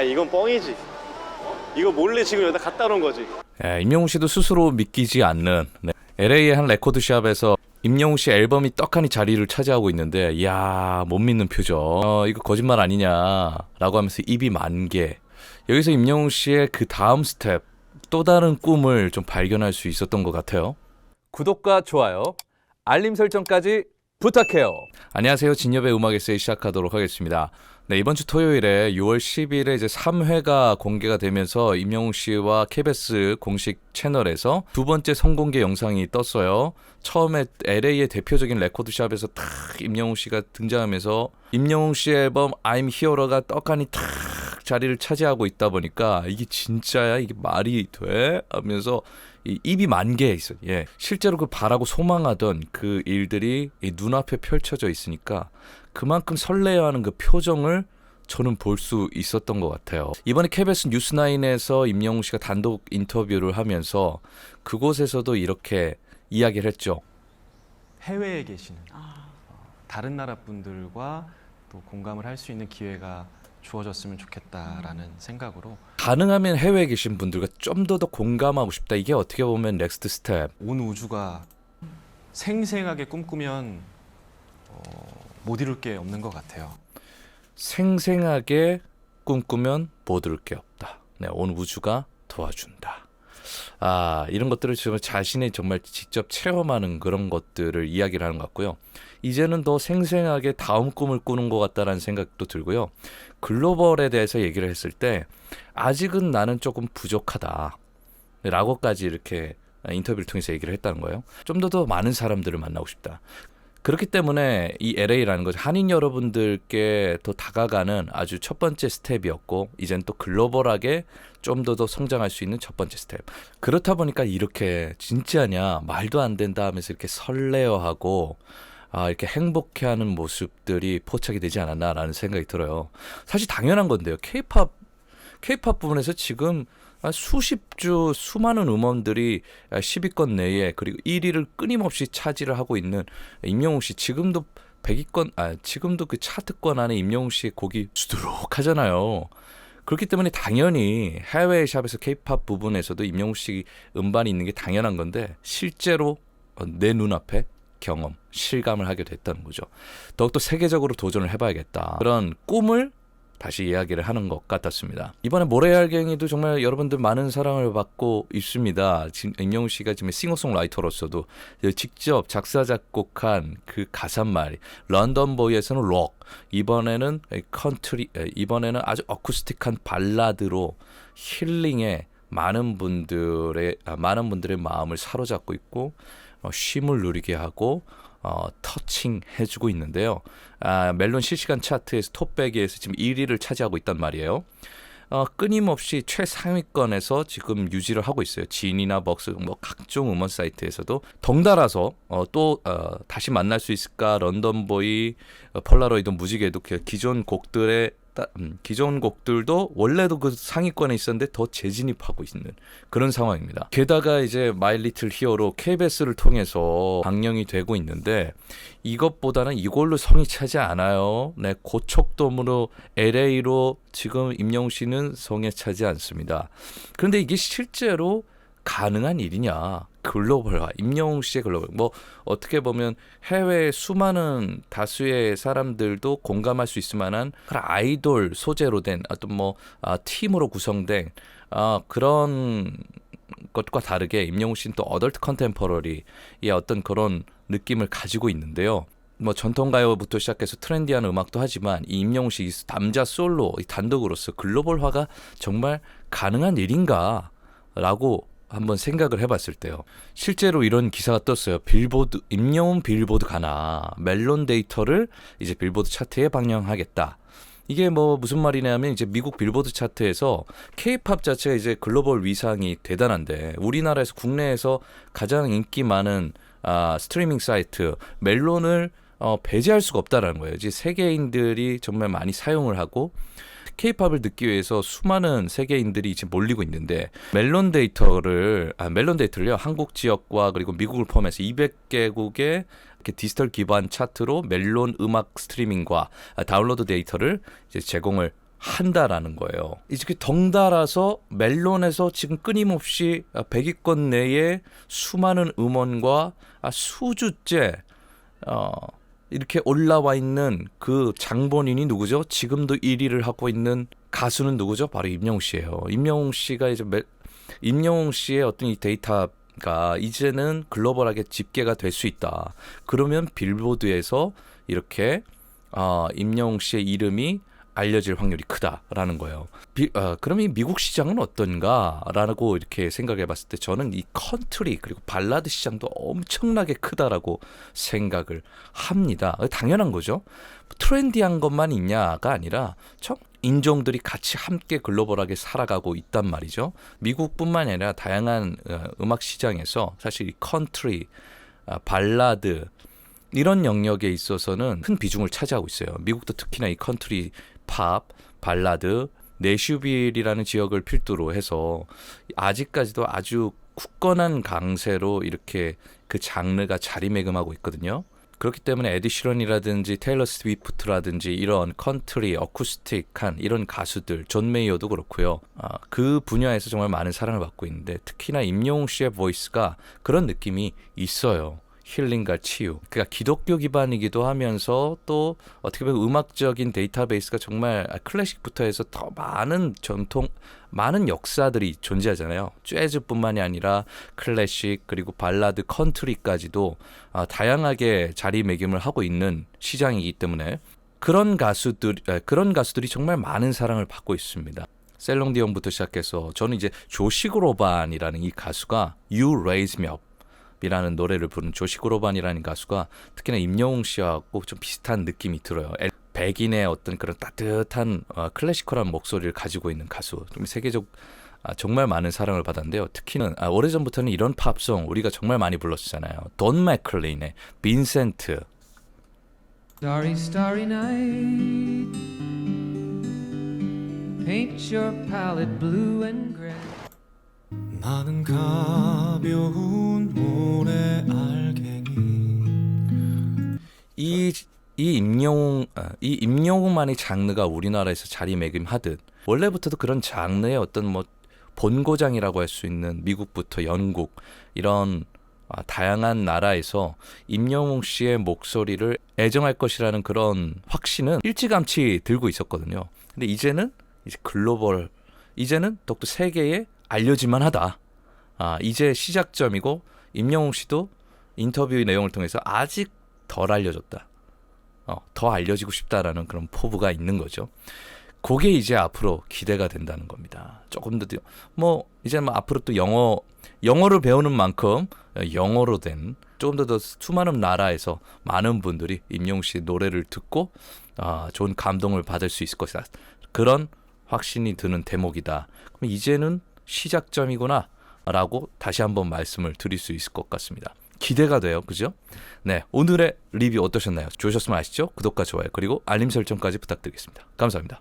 아 이건 뻥이지. 이거 몰래 지금 여기다 갖다 놓은 거지. 예, 임영웅 씨도 스스로 믿기지 않는 네. LA의 한 레코드샵에서 임영웅 씨 앨범이 떡하니 자리를 차지하고 있는데 이야 못 믿는 표정 어, 이거 거짓말 아니냐라고 하면서 입이 만개 여기서 임영웅 씨의 그 다음 스텝 또 다른 꿈을 좀 발견할 수 있었던 것 같아요 구독과 좋아요 알림 설정까지 부탁해요 안녕하세요 진엽의 음악 에세이 시작하도록 하겠습니다 네, 이번 주 토요일에 6월 10일에 이제 3회가 공개가 되면서 임영웅 씨와 KBS 공식 채널에서 두 번째 성공개 영상이 떴어요. 처음에 LA의 대표적인 레코드샵에서 탁 임영웅 씨가 등장하면서 임영웅 씨 앨범 I'm Hero가 떡하니 탁 자리를 차지하고 있다 보니까 이게 진짜야 이게 말이 돼 하면서 이 입이 만개해 있어. 예. 실제로 그 바라고 소망하던 그 일들이 이 눈앞에 펼쳐져 있으니까 그만큼 설레어하는 그 표정을 저는 볼 수 있었던 것 같아요. 이번에 KBS 뉴스나인에서 임영웅 씨가 단독 인터뷰를 하면서 그곳에서도 이렇게 이야기를 했죠. 해외에 계시는 어, 다른 나라 분들과 또 공감을 할 수 있는 기회가 주어졌으면 좋겠다라는 생각으로 가능하면 해외에 계신 분들과 좀 더 더 공감하고 싶다. 이게 어떻게 보면 넥스트 스텝. 온 우주가 생생하게 꿈꾸면 어, 못 이룰 게 없는 것 같아요. 생생하게 꿈꾸면 못 이룰 게 없다. 네, 온 우주가 도와준다. 아, 이런 것들을 지금 자신이 정말 직접 체험하는 그런 것들을 이야기를 하는 것 같고요. 이제는 더 생생하게 다음 꿈을 꾸는 것 같다라는 생각도 들고요. 글로벌에 대해서 얘기를 했을 때 아직은 나는 조금 부족하다. 라고까지 이렇게 인터뷰를 통해서 얘기를 했다는 거예요. 좀 더 더 많은 사람들을 만나고 싶다. 그렇기 때문에 이 LA라는 것이 한인 여러분들께 더 다가가는 아주 첫 번째 스텝이었고 이젠 또 글로벌하게 좀 더 더 성장할 수 있는 첫 번째 스텝. 그렇다 보니까 이렇게 진짜냐 말도 안 된다 하면서 이렇게 설레어하고 아 이렇게 행복해하는 모습들이 포착이 되지 않았나라는 생각이 들어요. 사실 당연한 건데요. K-팝 K-팝 부분에서 지금 아, 수십 주 수많은 음원들이 10위권 내에 그리고 1위를 끊임없이 차지를 하고 있는 임영웅 씨 지금도 100위권 아 지금도 그 차트권 안에 임영웅 씨의 곡이 수두룩하잖아요. 그렇기 때문에 당연히 해외 샵에서 K-팝 부분에서도 임영웅 씨 음반이 있는 게 당연한 건데 실제로 어, 내 눈앞에 경험, 실감을 하게 됐다는 거죠. 더욱더 세계적으로 도전을 해봐야겠다. 그런 꿈을 다시 이야기를 하는 것 같았습니다. 이번에 모래알갱이도 정말 여러분들 많은 사랑을 받고 있습니다. 임영웅 씨가 지금 싱어송라이터로서도 직접 작사 작곡한 그 가사말 런던 보이에서는 록 이번에는 컨트리 이번에는 아주 어쿠스틱한 발라드로 힐링에 많은 분들의 아, 많은 분들의 마음을 사로잡고 있고 어, 쉼을 누리게 하고 어, 터칭 해주고 있는데요. 아, 멜론 실시간 차트에서 톱백에서 지금 1위를 차지하고 있단 말이에요. 어, 끊임없이 최상위권에서 지금 유지를 하고 있어요. 진이나 벅스 뭐 각종 음원 사이트에서도 덩달아서 어, 또 어, 다시 만날 수 있을까 런던보이 어, 폴라로이드 무지개도 그 기존 곡들의 따- 음, 기존 곡들도 원래도 그 상위권에 있었는데 더 재진입하고 있는 그런 상황입니다. 게다가 이제 마이 리틀 히어로 KBS를 통해서 방영이 되고 있는데 이것보다는 이걸로 성이 차지 않아요. 네, 고척돔으로 LA로 지금 임영웅 씨는 성에 차지 않습니다. 그런데 이게 실제로 가능한 일이냐? 글로벌화, 임영웅 씨의 글로벌. 뭐 어떻게 보면 해외 수많은 다수의 사람들도 공감할 수 있을 만한 그런 아이돌 소재로 된 어떤 뭐 아, 팀으로 구성된 아, 그런 것과 다르게 임영웅 씨는 또 어덜트 컨템퍼러리의 어떤 그런 느낌을 가지고 있는데요. 뭐 전통 가요부터 시작해서 트렌디한 음악도 하지만 이 임영웅 씨이 남자 솔로 이 단독으로서 글로벌화가 정말 가능한 일인가라고 한번 생각을 해봤을 때요. 실제로 이런 기사가 떴어요. 빌보드 임영웅 빌보드 가나 멜론 데이터를 이제 빌보드 차트에 방영하겠다. 이게 뭐 무슨 말이냐면 이제 미국 빌보드 차트에서 K-팝 자체가 이제 글로벌 위상이 대단한데 우리나라에서 국내에서 가장 인기 많은 아, 스트리밍 사이트 멜론을 어, 배제할 수가 없다라는 거예요. 이제 세계인들이 정말 많이 사용을 하고 케이팝을 듣기 위해서 수많은 세계인들이 이제 몰리고 있는데 멜론 데이터를 아 멜론 데이터를요 한국 지역과 그리고 미국을 포함해서 200개국의 이렇게 디지털 기반 차트로 멜론 음악 스트리밍과 아, 다운로드 데이터를 이제 제공을 한다라는 거예요. 이렇게 덩달아서 멜론에서 지금 끊임없이 100위권 내에 수많은 음원과 아, 수주째 어, 이렇게 올라와 있는 그 장본인이 누구죠? 지금도 1위를 하고 있는 가수는 누구죠? 바로 임영웅 씨예요. 임영웅 씨가 이제 멜, 임영웅 씨의 어떤 이 데이터가 이제는 글로벌하게 집계가 될 수 있다. 그러면 빌보드에서 이렇게 어, 임영웅 씨의 이름이 알려질 확률이 크다라는 거예요. 비, 어, 그럼 이 미국 시장은 어떤가라고 이렇게 생각해 봤을 때 저는 이 컨트리 그리고 발라드 시장도 엄청나게 크다라고 생각을 합니다. 당연한 거죠. 트렌디한 것만 있냐가 아니라 정 인종들이 같이 함께 글로벌하게 살아가고 있단 말이죠. 미국뿐만 아니라 다양한 어, 음악 시장에서 사실 이 컨트리, 아, 발라드 이런 영역에 있어서는 큰 비중을 차지하고 있어요. 미국도 특히나 이 컨트리 팝, 발라드, 내슈빌이라는 지역을 필두로 해서 아직까지도 아주 굳건한 강세로 이렇게 그 장르가 자리매김하고 있거든요. 그렇기 때문에 에디 시런이라든지 테일러 스위프트라든지 이런 컨트리, 어쿠스틱한 이런 가수들, 존 메이어도 그렇고요. 아, 그 분야에서 정말 많은 사랑을 받고 있는데 특히나 임영웅 씨의 보이스가 그런 느낌이 있어요. 힐링과 치유. 그러니까 기독교 기반이기도 하면서 또 어떻게 보면 음악적인 데이터베이스가 정말 클래식부터 해서 더 많은 전통, 많은 역사들이 존재하잖아요. 재즈뿐만이 아니라 클래식 그리고 발라드, 컨트리까지도 아, 다양하게 자리매김을 하고 있는 시장이기 때문에 그런 가수들 아, 그런 가수들이 정말 많은 사랑을 받고 있습니다. 셀롱디온부터 시작해서 저는 이제 조시그로반이라는 이 가수가 You Raise Me Up 이라는 노래를 부른 조시그로반이라는 가수가 특히나 임영웅 씨하고 좀 비슷한 느낌이 들어요. 엘- 백인의 어떤 그런 따뜻한 어, 클래시컬한 목소리를 가지고 있는 가수. 좀 세계적 아, 정말 많은 사랑을 받았는데요. 특히는 아, 오래전부터는 이런 팝송 우리가 정말 많이 불렀잖아요. 돈 맥클린의 빈센트. Starry, starry night. Paint your palette blue and gray. 나는 가벼운 이 임영웅만의 장르가 우리나라에서 자리매김하듯 원래부터도 그런 장르의 어떤 뭐 본고장이라고 할 수 있는 미국부터 영국 이런 아, 다양한 나라에서 임영웅 씨의 목소리를 애정할 것이라는 그런 확신은 일찌감치 들고 있었거든요. 근데 이제는 이제 글로벌, 이제는 더욱더 세계에 알려질만 하다. 아, 이제 시작점이고 임영웅 씨도 인터뷰 내용을 통해서 아직 덜 알려졌다. 어, 더 알려지고 싶다라는 그런 포부가 있는 거죠. 그게 이제 앞으로 기대가 된다는 겁니다. 조금 더 뭐 이제 뭐 앞으로 또 영어 영어를 배우는 만큼 영어로 된 조금 더, 더 수많은 나라에서 많은 분들이 임영웅 씨 노래를 듣고 아, 좋은 감동을 받을 수 있을 것이다. 그런 확신이 드는 대목이다. 그럼 이제는 시작점이구나라고 다시 한번 말씀을 드릴 수 있을 것 같습니다. 기대가 돼요. 그죠? 네. 오늘의 리뷰 어떠셨나요? 좋으셨으면 아시죠? 구독과 좋아요 그리고 알림 설정까지 부탁드리겠습니다. 감사합니다.